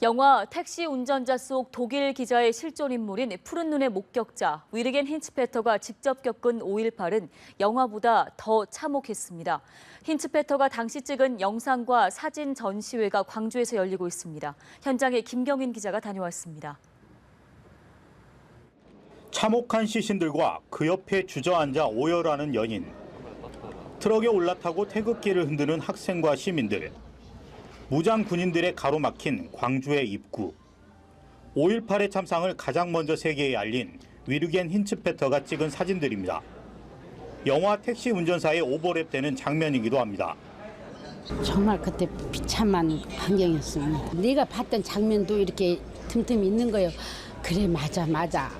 영화 택시 운전자 속 독일 기자의 실존 인물인 푸른 눈의 목격자 위르겐 힌츠페터가 직접 겪은 5.18은 영화보다 더 참혹했습니다. 힌츠페터가 당시 찍은 영상과 사진 전시회가 광주에서 열리고 있습니다. 현장에 김경인 기자가 다녀왔습니다. 참혹한 시신들과 그 옆에 주저앉아 오열하는 연인. 트럭에 올라타고 태극기를 흔드는 학생과 시민들. 무장 군인들의 가로막힌 광주의 입구. 5.18의 참상을 가장 먼저 세계에 알린 위르겐 힌츠페터가 찍은 사진들입니다. 영화 택시 운전사의 오버랩 되는 장면이기도 합니다. 정말 그때 비참한 광경이었습니다. 네가 봤던 장면도 이렇게 틈틈이 있는 거예요. 그래 맞아 맞아.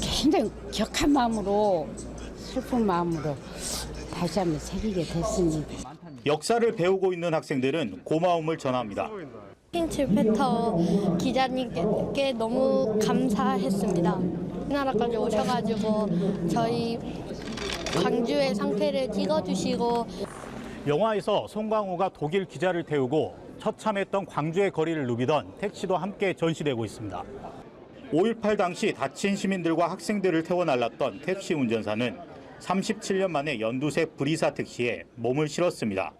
굉장히 격한 마음으로 슬픈 마음으로 다시 한번 새기게 됐습니다. 역사를 배우고 있는 학생들은 고마움을 전합니다. 핀츠 페터 기자님께 너무 감사했습니다. 우리나라까지 오셔가지고 저희 광주의 상태를 찍어주시고 영화에서 송강호가 독일 기자를 태우고 처참했던 광주의 거리를 누비던 택시도 함께 전시되고 있습니다. 5.18 당시 다친 시민들과 학생들을 태워 날랐던 택시 운전사는 37년 만에 연두색 브리사 택시에 몸을 실었습니다.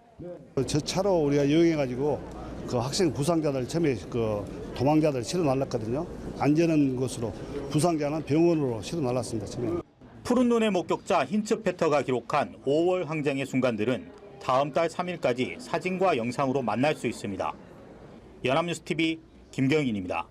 저 차로 우리가 여행해가지고 그 학생 부상자들 처음에 그 도망자들 실어 날랐거든요. 안전한 곳으로 부상자는 병원으로 실어 날랐습니다. 처음에. 푸른 눈의 목격자 힌츠 페터가 기록한 5월 항쟁의 순간들은 다음 달 3일까지 사진과 영상으로 만날 수 있습니다. 연합뉴스 TV 김경인입니다.